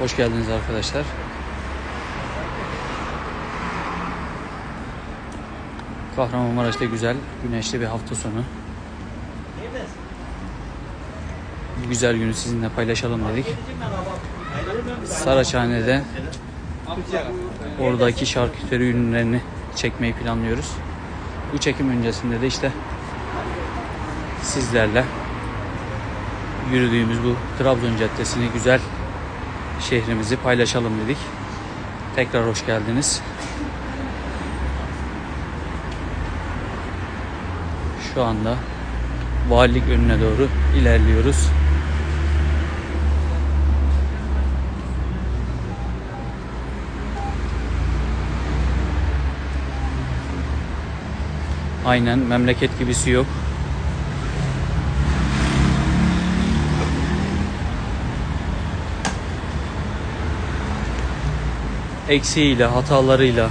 Hoş geldiniz arkadaşlar. Kahramanmaraş'ta güzel, güneşli bir hafta sonu. Güzel günü sizinle paylaşalım dedik. Saraçhane'de oradaki şarküteri ürünlerini çekmeyi planlıyoruz. Bu çekim öncesinde de işte sizlerle yürüdüğümüz bu Trabzon Caddesi'ni güzel şehrimizi paylaşalım dedik. Tekrar hoş geldiniz. Şu anda valilik önüne doğru ilerliyoruz. Aynen memleket gibisi yok. eksiğiyle, hatalarıyla,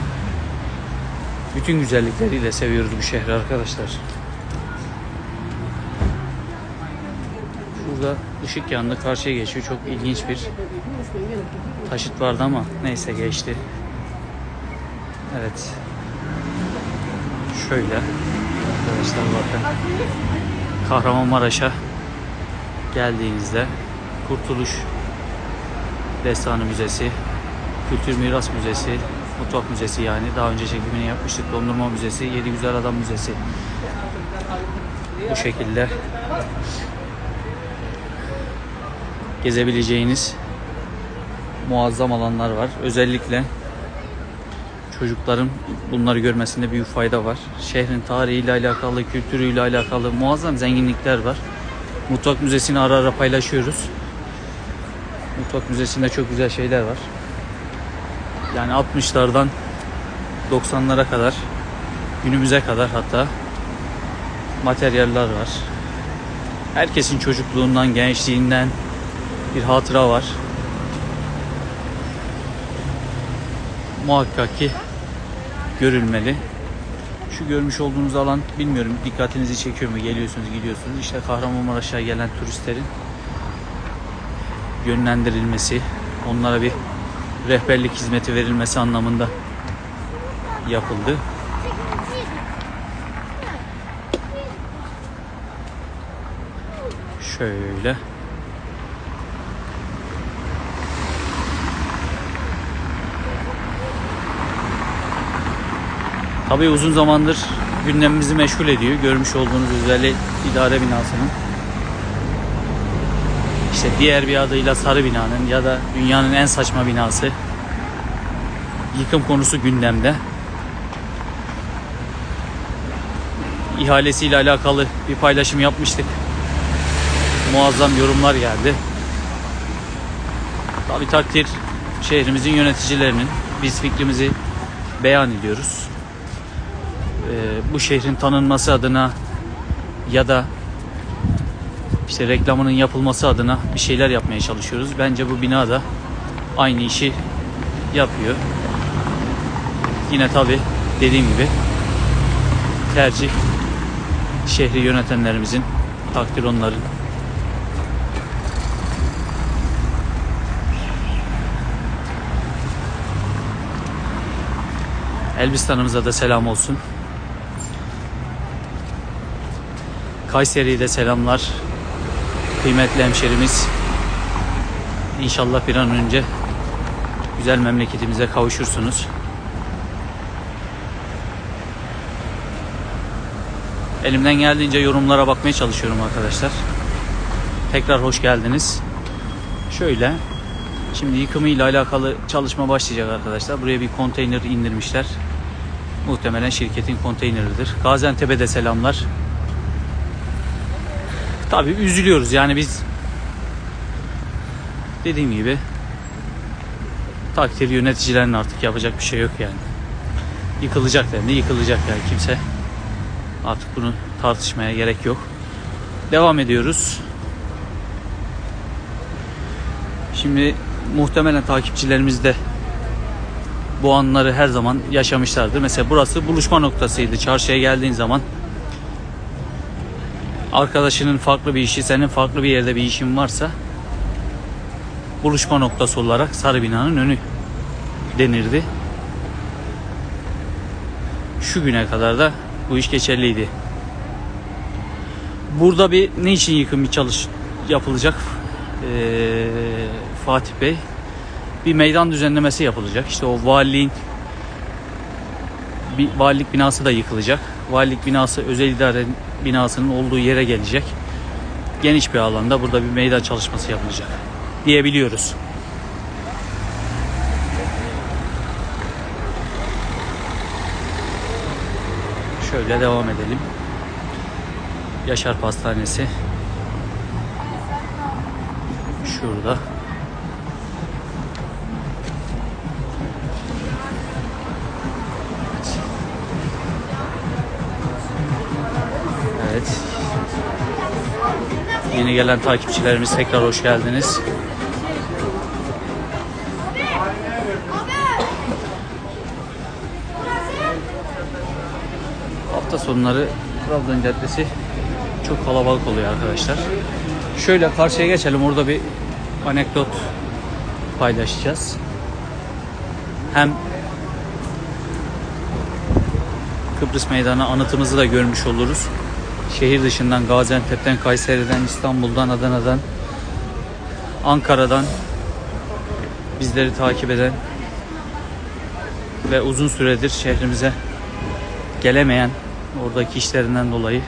bütün güzellikleriyle seviyoruz bu şehri arkadaşlar. Şurada ışık yandı, karşıya geçiyor. Çok ilginç bir taşıt vardı ama neyse geçti. Evet. Şöyle arkadaşlar bakın. Kahramanmaraş'a geldiğinizde Kurtuluş Destanı Müzesi, Kültür Miras Müzesi, Mutfak Müzesi yani daha önce çekimini yapmıştık. Dondurma Müzesi, Yedi Güzel Adam Müzesi. Bu şekilde gezebileceğiniz muazzam alanlar var. Özellikle çocukların bunları görmesinde büyük fayda var. Şehrin tarihiyle alakalı, kültürüyle alakalı muazzam zenginlikler var. Mutfak Müzesi'ni ara ara paylaşıyoruz. Mutfak Müzesi'nde çok güzel şeyler var. Yani 60'lardan 90'lara kadar günümüze kadar hatta materyaller var. Herkesin çocukluğundan, gençliğinden bir hatıra var. Muhakkak ki görülmeli. Şu görmüş olduğunuz alan bilmiyorum dikkatinizi çekiyor mu? Geliyorsunuz, gidiyorsunuz. İşte Kahramanmaraş'a gelen turistlerin yönlendirilmesi, onlara bir rehberlik hizmeti verilmesi anlamında yapıldı. Şöyle. Tabii uzun zamandır gündemimizi meşgul ediyor. Görmüş olduğunuz özellik idare binasının işte diğer bir adıyla Sarı Bina'nın ya da dünyanın en saçma binası yıkım konusu gündemde. İhalesiyle alakalı bir paylaşım yapmıştık. Muazzam yorumlar geldi. Tabi takdir şehrimizin yöneticilerinin biz fikrimizi beyan ediyoruz. Ee, bu şehrin tanınması adına ya da işte reklamının yapılması adına bir şeyler yapmaya çalışıyoruz. Bence bu bina da aynı işi yapıyor. Yine tabi dediğim gibi tercih şehri yönetenlerimizin takdir onların. Elbistan'ımıza da selam olsun. Kayseri'ye de selamlar. Kıymetli hemşerimiz. İnşallah bir an önce güzel memleketimize kavuşursunuz. Elimden geldiğince yorumlara bakmaya çalışıyorum arkadaşlar. Tekrar hoş geldiniz. Şöyle şimdi yıkımıyla alakalı çalışma başlayacak arkadaşlar. Buraya bir konteyner indirmişler. Muhtemelen şirketin konteyneridir. Gaziantep'e de selamlar. Tabii üzülüyoruz yani biz dediğim gibi takdir yöneticilerin artık yapacak bir şey yok yani. Yıkılacak dendi yıkılacak yani kimse artık bunu tartışmaya gerek yok. Devam ediyoruz. Şimdi muhtemelen takipçilerimiz de bu anları her zaman yaşamışlardır. Mesela burası buluşma noktasıydı. Çarşıya geldiğin zaman arkadaşının farklı bir işi, senin farklı bir yerde bir işin varsa buluşma noktası olarak Sarı Bina'nın önü denirdi. Şu güne kadar da bu iş geçerliydi. Burada bir ne için yıkım bir çalış yapılacak? Ee, Fatih Bey bir meydan düzenlemesi yapılacak. İşte o valiliğin bir valilik binası da yıkılacak. Valilik binası özel idare binasının olduğu yere gelecek. Geniş bir alanda burada bir meydan çalışması yapılacak diyebiliyoruz. Şöyle devam edelim. Yaşar Pastanesi. Şurada. Yeni gelen takipçilerimiz tekrar hoş geldiniz. Hafta sonları Trabzon Caddesi çok kalabalık oluyor arkadaşlar. Şöyle karşıya geçelim. Orada bir anekdot paylaşacağız. Hem Kıbrıs Meydanı anıtımızı da görmüş oluruz. Şehir dışından Gaziantep'ten, Kayseri'den, İstanbul'dan, Adana'dan, Ankara'dan bizleri takip eden ve uzun süredir şehrimize gelemeyen oradaki işlerinden dolayı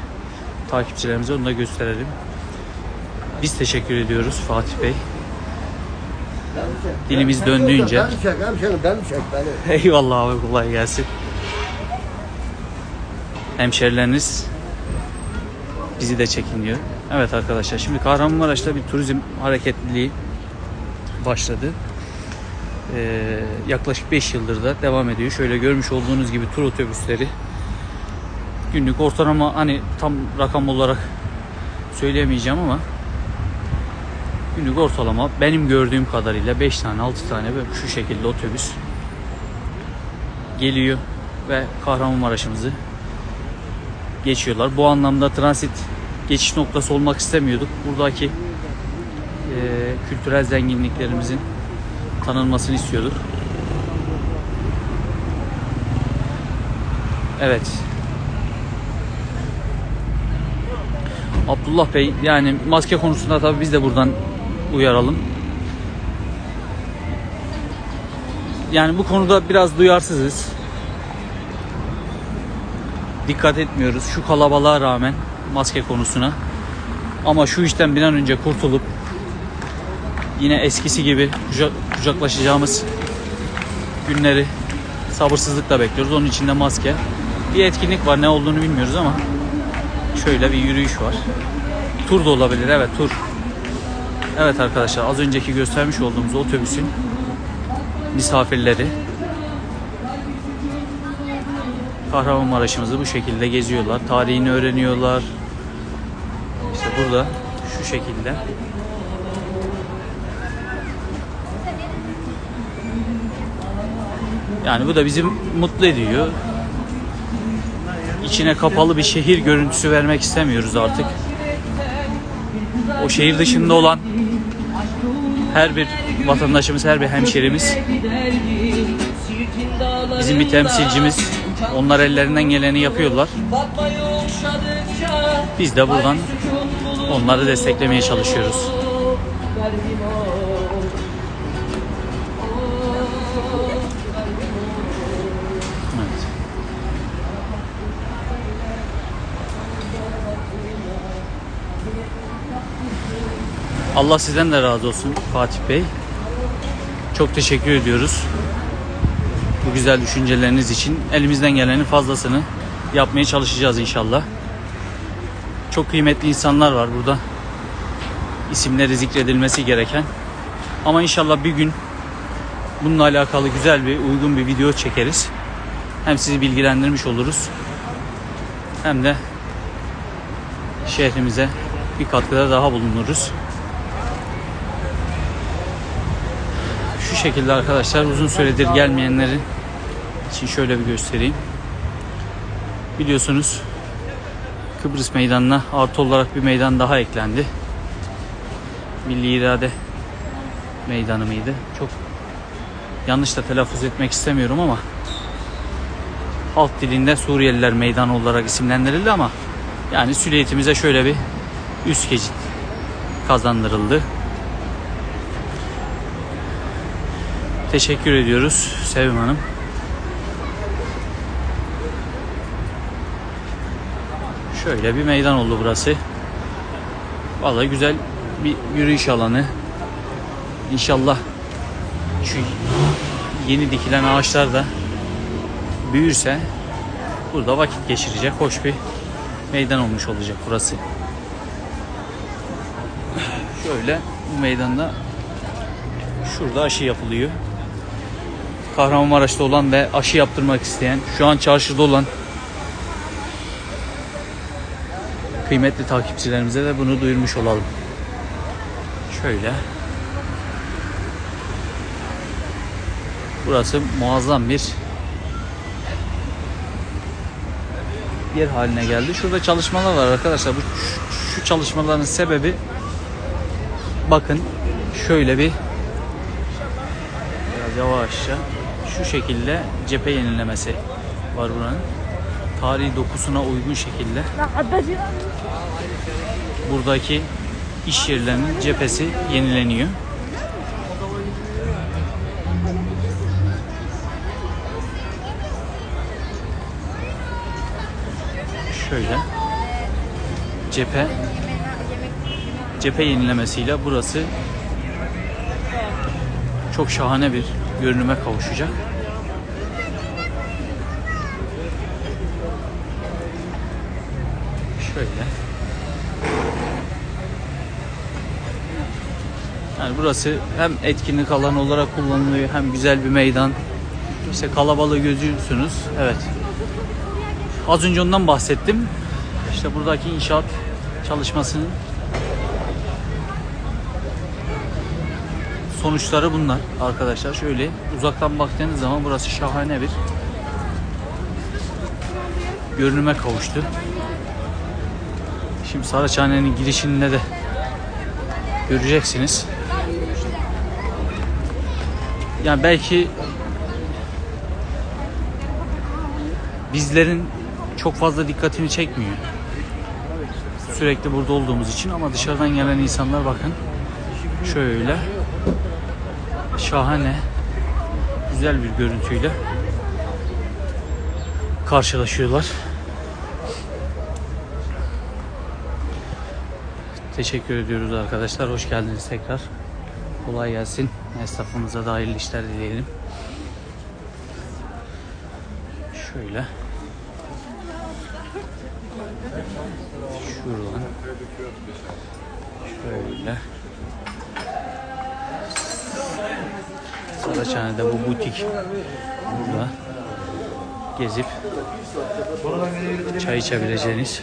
takipçilerimize onu da gösterelim. Biz teşekkür ediyoruz Fatih Bey. Dilimiz döndüğünce. Eyvallah abi kolay gelsin. Hemşerileriniz bizi de çekin diyor. Evet arkadaşlar şimdi Kahramanmaraş'ta bir turizm hareketliliği başladı. Ee, yaklaşık 5 yıldır da devam ediyor. Şöyle görmüş olduğunuz gibi tur otobüsleri günlük ortalama hani tam rakam olarak söyleyemeyeceğim ama günlük ortalama benim gördüğüm kadarıyla 5 tane 6 tane böyle şu şekilde otobüs geliyor ve Kahramanmaraş'ımızı geçiyorlar. Bu anlamda transit geçiş noktası olmak istemiyorduk. Buradaki e, kültürel zenginliklerimizin tanınmasını istiyorduk. Evet. Abdullah Bey yani maske konusunda tabii biz de buradan uyaralım. Yani bu konuda biraz duyarsızız. Dikkat etmiyoruz şu kalabalığa rağmen maske konusuna. Ama şu işten bir an önce kurtulup yine eskisi gibi kucak, kucaklaşacağımız günleri sabırsızlıkla bekliyoruz. Onun içinde maske. Bir etkinlik var ne olduğunu bilmiyoruz ama şöyle bir yürüyüş var. Tur da olabilir evet tur. Evet arkadaşlar az önceki göstermiş olduğumuz otobüsün misafirleri Kahramanmaraş'ımızı bu şekilde geziyorlar. Tarihini öğreniyorlar. İşte burada şu şekilde. Yani bu da bizi mutlu ediyor. İçine kapalı bir şehir görüntüsü vermek istemiyoruz artık. O şehir dışında olan her bir vatandaşımız, her bir hemşerimiz bizim bir temsilcimiz. Onlar ellerinden geleni yapıyorlar. Biz de buradan onları desteklemeye çalışıyoruz. Allah sizden de razı olsun Fatih Bey. Çok teşekkür ediyoruz. Bu güzel düşünceleriniz için elimizden gelenin fazlasını yapmaya çalışacağız inşallah. Çok kıymetli insanlar var burada. İsimleri zikredilmesi gereken. Ama inşallah bir gün bununla alakalı güzel bir uygun bir video çekeriz. Hem sizi bilgilendirmiş oluruz. Hem de şehrimize bir katkıda daha bulunuruz. Şekilde arkadaşlar uzun süredir gelmeyenlerin için şöyle bir göstereyim. Biliyorsunuz Kıbrıs Meydanı'na artı olarak bir meydan daha eklendi. Milli İrade Meydanı mıydı? Çok yanlış da telaffuz etmek istemiyorum ama halk dilinde Suriyeliler Meydanı olarak isimlendirildi ama yani süliyetimize şöyle bir üst geçit kazandırıldı. Teşekkür ediyoruz Sevim Hanım. Şöyle bir meydan oldu burası. Vallahi güzel bir yürüyüş alanı. İnşallah şu yeni dikilen ağaçlar da büyürse burada vakit geçirecek hoş bir meydan olmuş olacak burası. Şöyle bu meydanda şurada aşı yapılıyor. Kahramanmaraş'ta olan ve aşı yaptırmak isteyen, şu an çarşıda olan kıymetli takipçilerimize de bunu duyurmuş olalım. Şöyle. Burası muazzam bir yer haline geldi. Şurada çalışmalar var arkadaşlar. Bu şu, çalışmaların sebebi bakın şöyle bir biraz yavaşça şu şekilde cephe yenilemesi var buranın. Tarihi dokusuna uygun şekilde buradaki iş yerlerinin cephesi yenileniyor. Şöyle cephe cephe yenilemesiyle burası çok şahane bir görünüme kavuşacak. Şöyle. Yani burası hem etkinlik alanı olarak kullanılıyor hem güzel bir meydan. İşte kalabalığı gözüyorsunuz. Evet. Az önce ondan bahsettim. İşte buradaki inşaat çalışmasının sonuçları bunlar arkadaşlar. Şöyle uzaktan baktığınız zaman burası şahane bir görünüme kavuştu. Şimdi Saraçhane'nin girişinde de göreceksiniz. Yani belki bizlerin çok fazla dikkatini çekmiyor. Sürekli burada olduğumuz için ama dışarıdan gelen insanlar bakın şöyle şahane güzel bir görüntüyle karşılaşıyorlar. Teşekkür ediyoruz arkadaşlar. Hoş geldiniz tekrar. Kolay gelsin. Esnafımıza da hayırlı işler dileyelim. Şöyle. Şuradan. Şöyle. Saraçhane'de bu butik burada gezip çay içebileceğiniz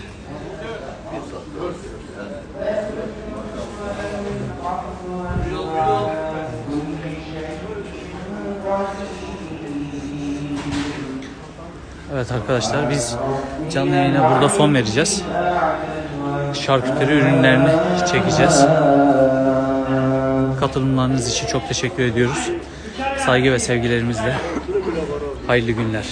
Evet arkadaşlar biz canlı yayına burada son vereceğiz. Şarküteri ürünlerini çekeceğiz. Katılımlarınız için çok teşekkür ediyoruz. Saygı ve sevgilerimizle. Hayırlı günler.